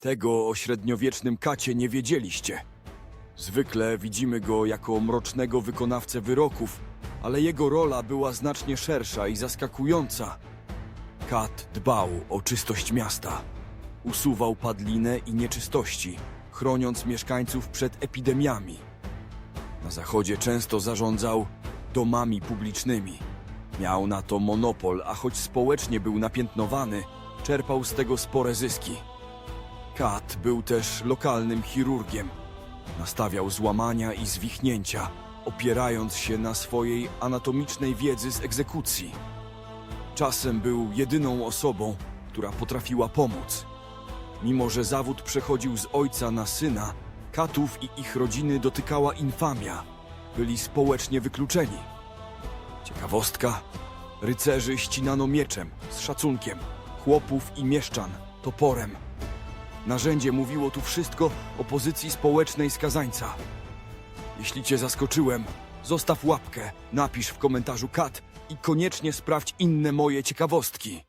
Tego o średniowiecznym kacie nie wiedzieliście. Zwykle widzimy go jako mrocznego wykonawcę wyroków, ale jego rola była znacznie szersza i zaskakująca. Kat dbał o czystość miasta. Usuwał padlinę i nieczystości, chroniąc mieszkańców przed epidemiami. Na zachodzie często zarządzał domami publicznymi. Miał na to monopol, a choć społecznie był napiętnowany, czerpał z tego spore zyski. Kat był też lokalnym chirurgiem. Nastawiał złamania i zwichnięcia, opierając się na swojej anatomicznej wiedzy z egzekucji. Czasem był jedyną osobą, która potrafiła pomóc. Mimo, że zawód przechodził z ojca na syna, katów i ich rodziny dotykała infamia. Byli społecznie wykluczeni. Ciekawostka: rycerzy ścinano mieczem, z szacunkiem, chłopów i mieszczan toporem. Narzędzie mówiło tu wszystko o pozycji społecznej skazańca. Jeśli cię zaskoczyłem, zostaw łapkę, napisz w komentarzu kat i koniecznie sprawdź inne moje ciekawostki.